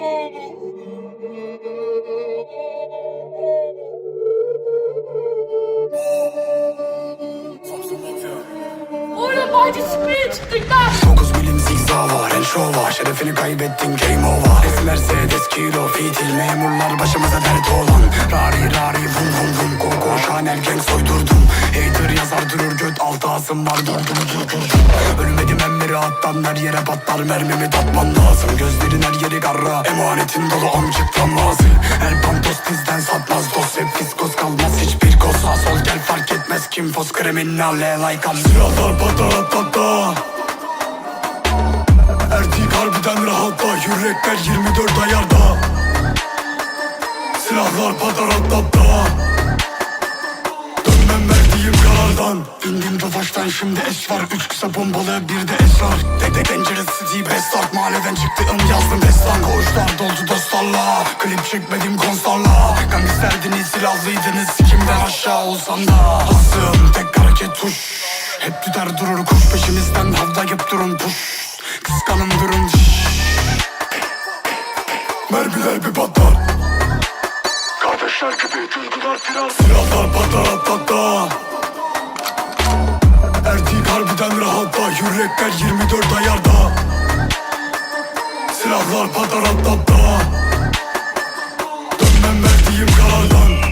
9 milim zigzag var, el show var Şerefini kaybettin game over. Eski Mercedes kilo fitil Memurlar başımıza dert olan. Rari rari vum vum vum. Koko Chanel gang soydurdum. Hater yazar durur göt altı asım var Durdum durdum Ölmedim emmeri attan her yere patlar Mermimi tatman lazım. Gözlerin her yeri karra Emanetin dolu amcık damlası Her pantos bizden satmaz Dost hep fiskos kalmaz. Hiçbir koz sol gel fark etmez. Kim fos kriminalle like am Silahlar patara patara Erdik harbiden rahatta Yürekler 24 ayarda. Silahlar pataratta Dönmem verdiğim karardan İndim tofaştan şimdi eş var. Üç kısa bombalı bir de esrar. Dede Dangerous City Bastard Mahalleden çıktım yazdım destan. Koğuşlar doldu dostlarla. Klip çekmedim konslarla Gangsterdiniz silahlıydınız. Kimden aşağı olsam da Hasım tek hareket tuş. Hep tüter durur kuş. Peşimizden Havlayıp durun puş. Kıskanın durun şşş. Mermiler bir patlar. Kardeşler gibi duygular firar Silahlar patlar patlar Harbiden rahatta Yürekler 24 ayarda Silahlar patlar atlatta Dönmem verdiğim karardan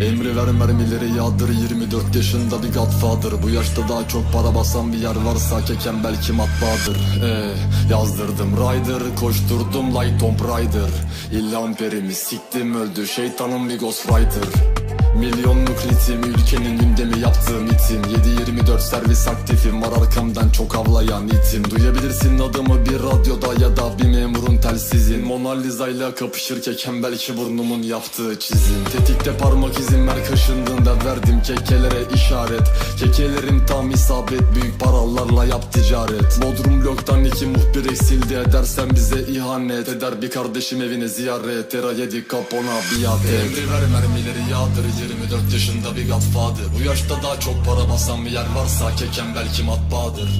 Emri ver mermileri yağdır 24 yaşında bir godfather. Bu yaşta daha çok para basan bir yer varsa keken belki matbaadır. Eee yazdırdım rider koşturdum like Tomb Raider. İlham perimi siktim öldü şeytanın bir ghostwriter Milyonluk ritim ülkenin gündemi yaptığım itim 7-24 servis aktifim var arkamdan çok avlayan itim Duyabilirsin adımı bir radyoda ya da bir memurun telsizin. Mona Lisa ile kapışırken belki burnumun yaptığı çizim. Tetikte parmak izim ver kaşındığında verdim kekelere işaret. Kekelerim tam isabet büyük paralarla yap ticaret. Bodrum bloktan iki muhbir eksildi edersen bize ihanet. Eder bir kardeşim evine ziyaret Era yedi kapona biat et. Emri ver mermileri yağdır 24 yaşında bir godfather Bu yaşta daha çok para basan bir yer varsa keken belki matbaadır.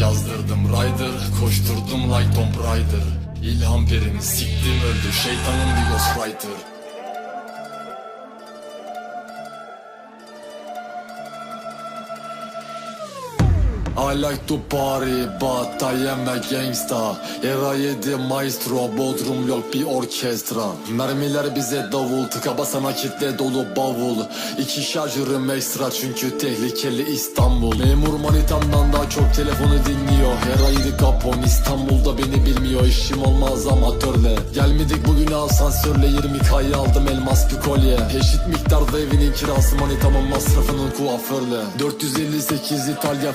Yazdırdım rider koşturdum like Tomb Raider İlham perimi siktim öldü şeytanın bir ghostwriter I like to party but I am a gangsta Era 7 maestro Bodrum yok bir orkestra. Mermiler bize davul tıka basana kitle dolu bavul. İki şarjörüm ekstra çünkü tehlikeli İstanbul. Memur manitamdan daha çok telefonu dinliyor. Era 7 kapon İstanbul'da beni bilmiyor. İşim olmaz amatörle. Gelmedik bugün asansörle 20 kayı aldım elmas bir kolye. Eşit miktarda evinin kirası manitamın masrafının kuaförle. 458 İtalya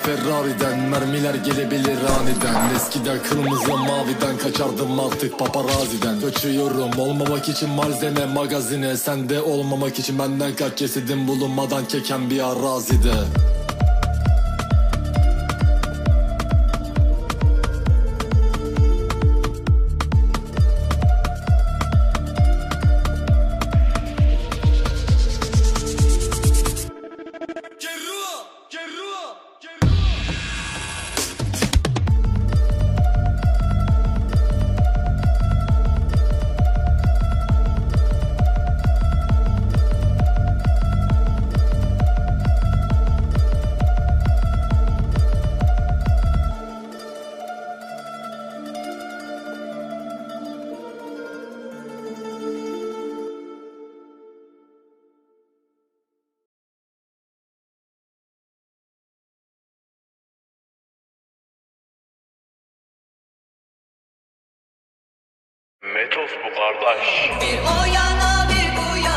Ferrari'den Mermiler gelebilir aniden. Eskiden kırmızı maviden kaçardım artık paparaziden. Kaçıyorum olmamak için malzeme magazine. Sende olmamak için benden kaç cesedin bulunmadan keken bir arazide Metos bu kardeş. Bir o yana bir bu yana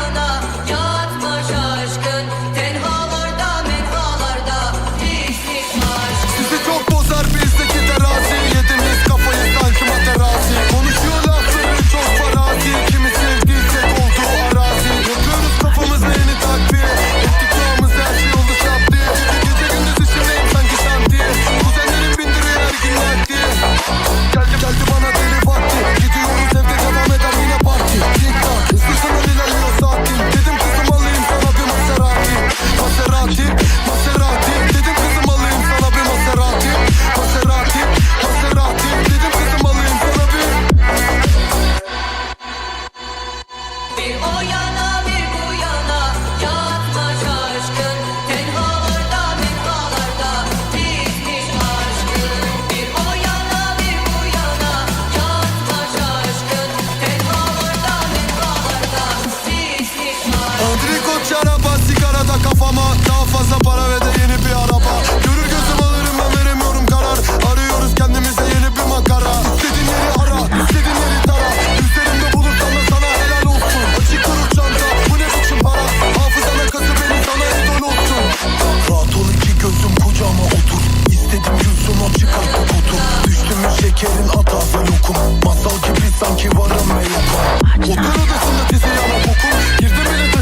Şekerin atası lokum Masal gibi sanki varım ve yokum. Otel odasında dizi yana bokum Girdim bile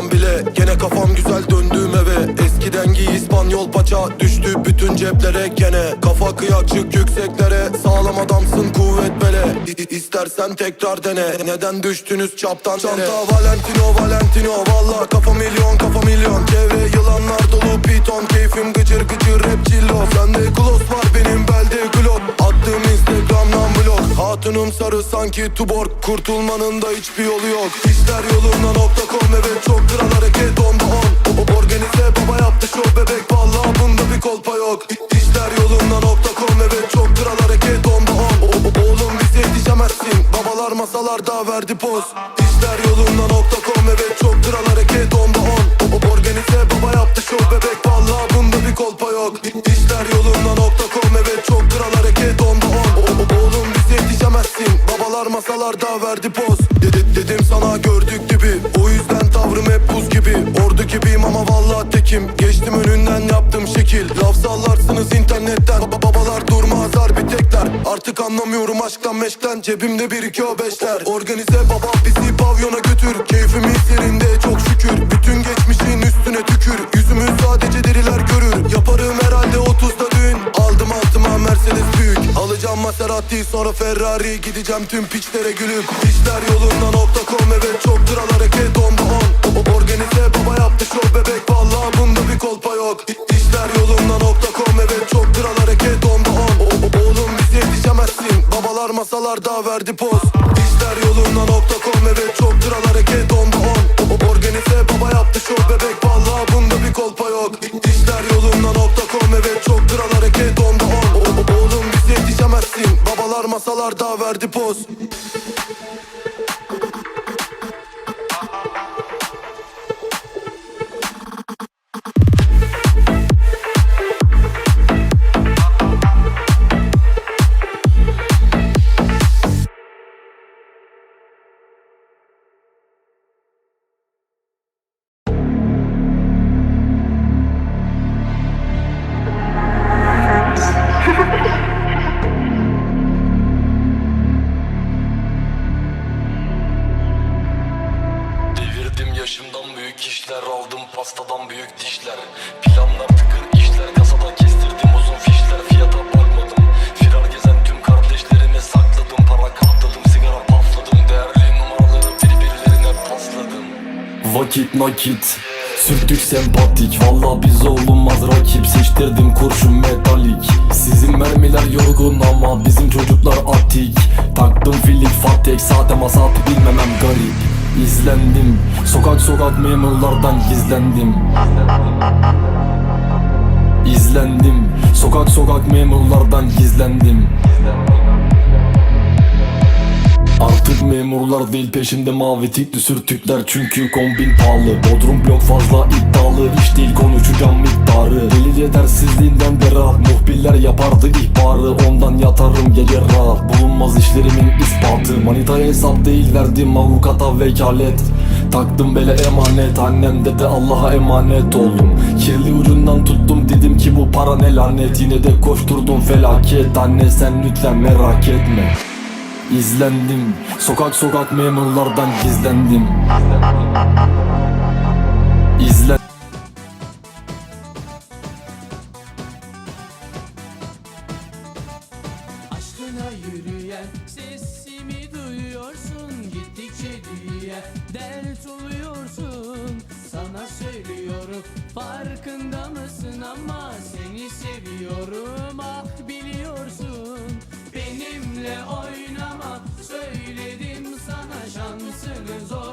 sormam bile Gene kafam güzel döndüğüm eve. Eskiden giy İspanyol paça Düştü bütün ceplere gene. Kafa kıyak çık yükseklere Sağlam adamsın kuvvet bele. İ- İstersen tekrar dene Neden düştünüz çaptan Çanta Valentino Valentino Valla kafa milyon kafa milyon. Çevre yılanlar dolu piton Keyfim gıcır gıcır rap cillo. Sende gloss var benim belde Hatunum sarı sanki tuborg. Kurtulmanın da hiçbir yolu yok. İşler yolunda nokta com. Evet çok kral hareket onda on. O- Organize baba yaptı şov bebek. Valla bunda bir kolpa yok. İşler yolunda nokta com. Evet çok kral hareket onda on. O- Oğlum bize yetişemezsin. Babalar masalarda verdi poz Babalar masalarda verdi poz. Dedi, Dedim sana gördük dibi O yüzden tavrım hep buz gibi. Ordu gibiyim ama vallahi tekim. Geçtim önünden yaptım şekil. Laf sallarsınız internetten. Baba babalar durmaz harbi tekler. Artık anlamıyorum aşktan meşkten. Cebimde bir iki o beşler. Organize baba bizi pavyona götür. Keyfimiz yerinde Maserati sonra Ferrari. Gideceğim tüm piçlere gülüp İşler yolunda nokta com. Evet çok kral hareket onda on. O- Organize baba yaptı şov bebek. Valla bunda bir kolpa yok. İşler yolunda nokta com. Evet çok kral hareket onda on. O- o- Oğlum bize yetişemezsin. Babalar masalarda verdi poz. İşler yolunda nokta com. Evet çok kral hareket onda on o- Organize baba yaptı şov bebek masalarda Vakit nakit. Sürtük sempatik. Valla biz olunmaz rakip Seçtirdim kurşun metalik. Sizin mermiler yorgun ama Bizim çocuklar atik. Taktım filik fatek Sade masatı bilmemem garip. İzlendim. Sokak sokak memurlardan gizlendim. İzlendim. Sokak sokak memurlardan gizlendim Artık memurlar değil peşinde mavi tikli sürtükler Çünkü kombin pahalı. Bodrum blok fazla iddialı iş değil konuşacağım miktarı. Deli yetersizliğinden de rahat Muhbirler yapardı ihbarı. Ondan yatarım gece rahat Bulunmaz işlerimin ispatı. Manitaya hesap değil verdim avukata vekalet. Taktım bele emanet Annem dedi Allah'a emanet oldum Kirli ucundan tuttum dedim ki bu para ne lanet. Yine de koşturdum felaket. Anne sen lütfen merak etme İzlendim. Sokak sokak memurlardan gizlendim. İzlen Aşkına yürüyen sesimi duyuyorsun Gittikçe dünya dert oluyorsun. Sana söylüyorum farkında mısın ama Seni seviyorum ah biliyorsun benimle oynama. Söyledim sana şansını zor.